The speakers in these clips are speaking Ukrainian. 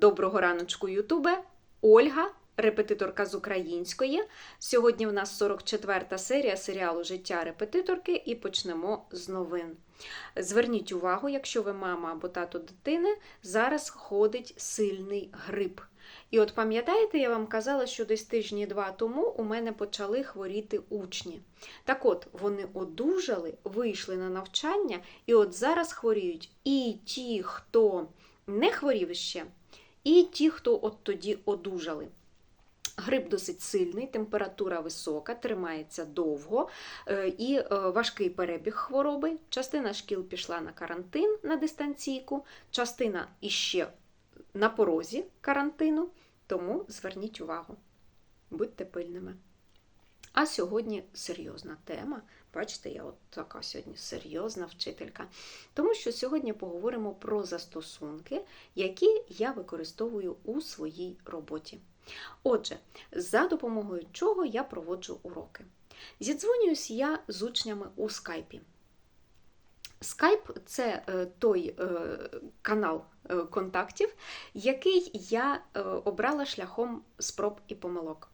Доброго раночку, Ютубе! Ольга, репетиторка з української. Сьогодні в нас 44 серія серіалу Життя репетиторки і почнемо з новин. Зверніть увагу, якщо ви мама або тато дитини, зараз ходить сильний грип. І от пам'ятаєте, я вам казала, що десь тижні два тому у мене почали хворіти учні. Так от, вони одужали, вийшли на навчання, і от зараз хворіють і ті, хто не хворів ще, і ті, хто от тоді одужали. Грип досить сильний, температура висока, тримається довго е, і е, важкий перебіг хвороби. Частина шкіл пішла на карантин на дистанційку, частина іще на порозі карантину, тому зверніть увагу, будьте пильними. А сьогодні серйозна тема. Бачите, я от така сьогодні серйозна вчителька. Тому що сьогодні поговоримо про застосунки, які я використовую у своїй роботі. Отже, за допомогою чого я проводжу уроки. Зідзвонююсь я з учнями у скайпі. Скайп це е, той е, канал е, контактів, який я обрала шляхом спроб і помилок.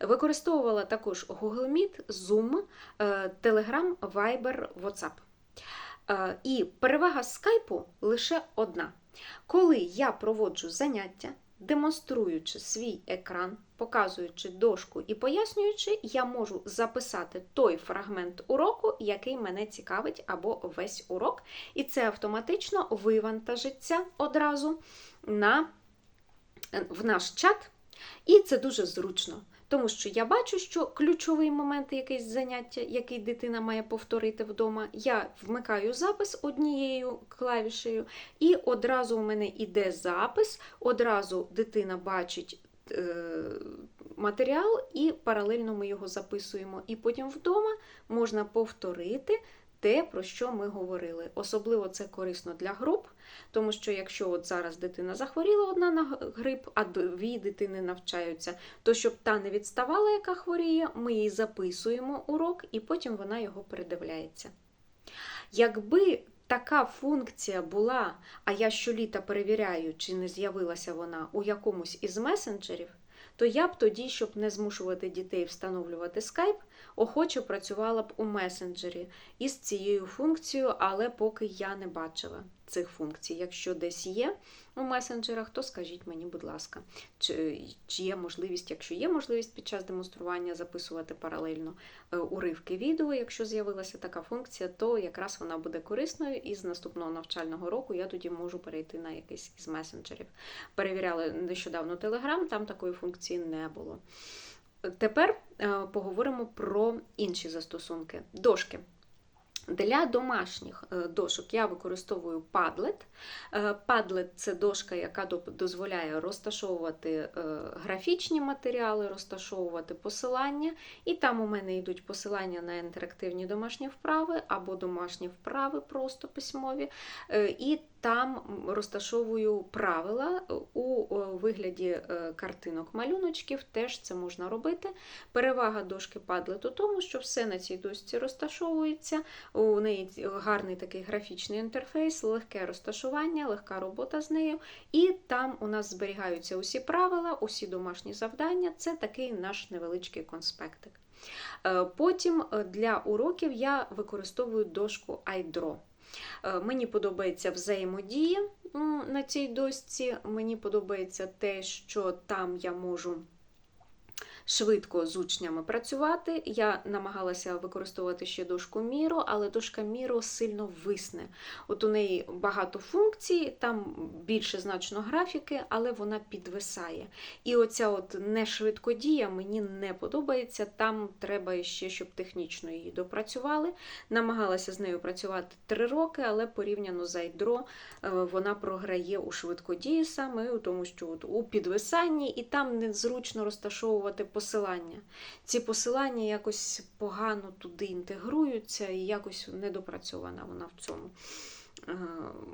Використовувала також Google Meet, Zoom, е, Telegram, Viber, WhatsApp. Е, І перевага скайпу лише одна. Коли я проводжу заняття, демонструючи свій екран, показуючи дошку і пояснюючи, я можу записати той фрагмент уроку, який мене цікавить, або весь урок, і це автоматично вивантажиться одразу на, в наш чат, і це дуже зручно. Тому що я бачу, що ключовий момент якийсь заняття, який дитина має повторити вдома, я вмикаю запис однією клавішею, і одразу у мене йде запис, одразу дитина бачить е, матеріал, і паралельно ми його записуємо. І потім вдома можна повторити те, про що ми говорили. Особливо це корисно для груп, тому що якщо от зараз дитина захворіла одна на грип, а дві дитини навчаються, то щоб та не відставала, яка хворіє, ми їй записуємо урок і потім вона його передивляється. Якби така функція була, а я щоліта перевіряю, чи не з'явилася вона у якомусь із месенджерів, то я б тоді, щоб не змушувати дітей встановлювати скайп, охоче працювала б у месенджері із цією функцією, але поки я не бачила цих функцій. Якщо десь є у месенджерах, то скажіть мені, будь ласка, чи, чи є можливість, якщо є можливість під час демонстрування записувати паралельно е, уривки відео, якщо з'явилася така функція, то якраз вона буде корисною, і з наступного навчального року я тоді можу перейти на якийсь із месенджерів. Перевіряли нещодавно Telegram, там такої функції не було. Тепер е, поговоримо про інші застосунки. Дошки. Для домашніх е, дошок я використовую Padlet. Е, Padlet – це дошка, яка дозволяє розташовувати графічні матеріали, розташовувати посилання. І там у мене йдуть посилання на інтерактивні домашні вправи або домашні вправи, просто письмові. І там розташовую правила у вигляді картинок малюночків, теж це можна робити. Перевага дошки Padlet у тому, що все на цій дошці розташовується, у неї гарний такий графічний інтерфейс, легке розташування, легка робота з нею. І там у нас зберігаються усі правила, усі домашні завдання. Це такий наш невеличкий конспектик. Потім для уроків я використовую дошку iDraw. Мені подобається взаємодія на цій дошці. Мені подобається те, що там я можу швидко з учнями працювати. Я намагалася використовувати ще дошку Міро, але дошка Міро сильно висне. От у неї багато функцій, там більше значно графіки, але вона підвисає. І оця от нешвидкодія мені не подобається. Там треба ще, щоб технічно її допрацювали. Намагалася з нею працювати три роки, але порівняно з Айдро вона програє у швидкодії саме, тому що от у підвисанні і там незручно розташовувати посилання. Ці посилання якось погано туди інтегруються і якось недопрацьована вона в цьому. е,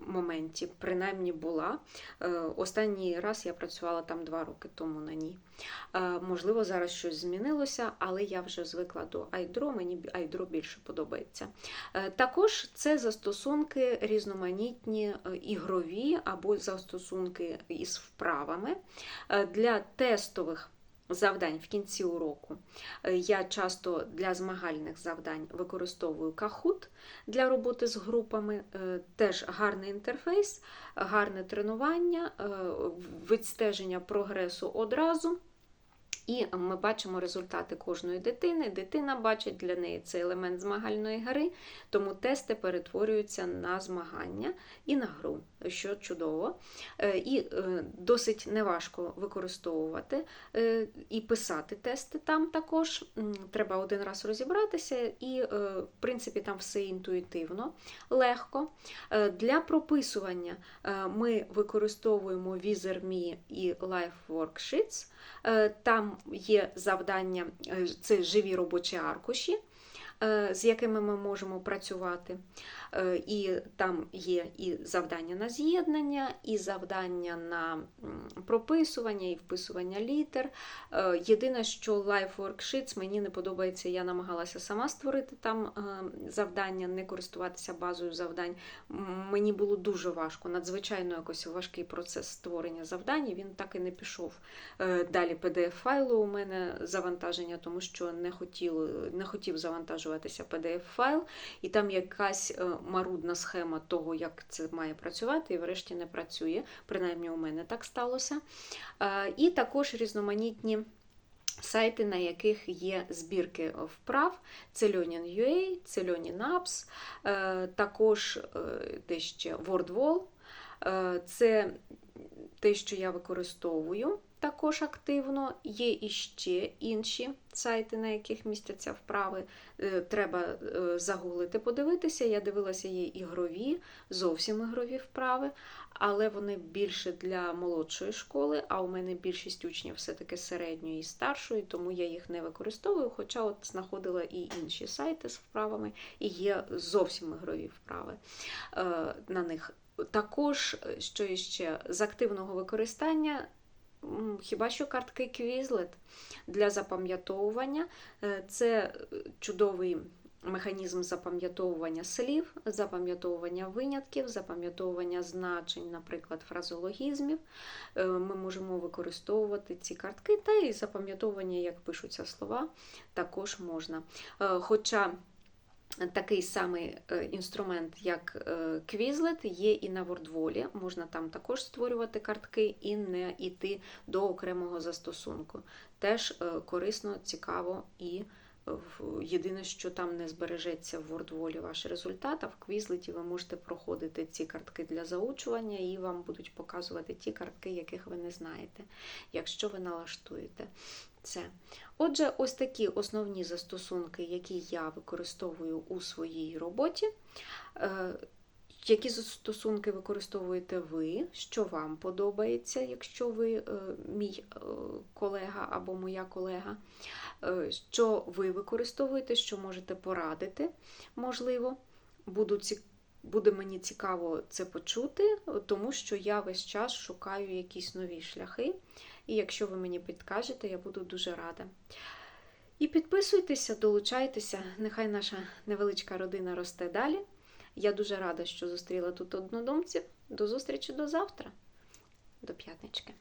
моменті, принаймні була. Е, Останній раз я працювала там два роки тому на ній. Е, Можливо, зараз щось змінилося, але я вже звикла до iDraw, мені iDraw більше подобається. Також це застосунки різноманітні ігрові або застосунки із вправами для тестових. Завдань в кінці уроку Е, я часто для змагальних завдань використовую Kahoot для роботи з групами. Е, Теж гарний інтерфейс, гарне тренування, е, відстеження прогресу одразу. І ми бачимо результати кожної дитини. Дитина бачить для неї це елемент змагальної гри, тому тести перетворюються на змагання і на гру, що чудово. Е, І е, досить неважко використовувати е, і писати тести там також. Треба один раз розібратися, і, в принципі, там все інтуїтивно, легко. Для прописування ми використовуємо Wizard.me і Life Worksheets. Там є завдання, це живі робочі аркуші, з якими ми можемо працювати. Е, І там є і завдання на з'єднання, і завдання на прописування, і вписування літер. Е, Єдине, що Life Worksheets мені не подобається, я намагалася сама створити там е, завдання, не користуватися базою завдань. Мені було дуже важко, надзвичайно якось важкий процес створення завдань, він так і не пішов. Е, Далі PDF-файлу у мене завантаження, тому що не, хотіло, не хотів завантажуватися PDF-файл, і там якась е, марудна схема того, як це має працювати, і врешті не працює. Принаймні у мене так сталося. Е, І також різноманітні. Сайти, на яких є збірки вправ, це Learning.ua, це Learning Apps, е, також е, де ще WordWall. Це те, що я використовую також активно. Є іще інші сайти, на яких містяться вправи. Е, Треба е, загуглити, подивитися. Я дивилася, є ігрові, зовсім ігрові вправи, але вони більше для молодшої школи, а у мене більшість учнів все-таки середньої і старшої, тому я їх не використовую. Хоча от знаходила і інші сайти з вправами, і є зовсім ігрові вправи е, на них. Також, що іще, з активного використання, хіба що картки Quizlet для запам'ятовування. Е, Це чудовий механізм запам'ятовування слів, запам'ятовування винятків, запам'ятовування значень, наприклад, фразологізмів. Е, Ми можемо використовувати ці картки, та і запам'ятовування, як пишуться слова, також можна. Е, Хоча Такий самий е, інструмент, як е, Quizlet, є і на WordWall. Можна там також створювати картки і не йти до окремого застосунку. Теж е, корисно, цікаво і єдине, що там не збережеться в WordWall ваш результат, а в Quizlet ви можете проходити ці картки для заучування, і вам будуть показувати ті картки, яких ви не знаєте, якщо ви налаштуєте це. Отже, ось такі основні застосунки, які я використовую у своїй роботі. Е, Які застосунки використовуєте ви, що вам подобається, якщо ви е, мій е, колега або моя колега, що ви використовуєте, що можете порадити, можливо, Буду ці... буде мені цікаво це почути, тому що я весь час шукаю якісь нові шляхи. І якщо ви мені підкажете, я буду дуже рада. І підписуйтеся, долучайтеся, нехай наша невеличка родина росте далі. Я дуже рада, що зустріла тут однодумців. До зустрічі до завтра, до п'ятнички.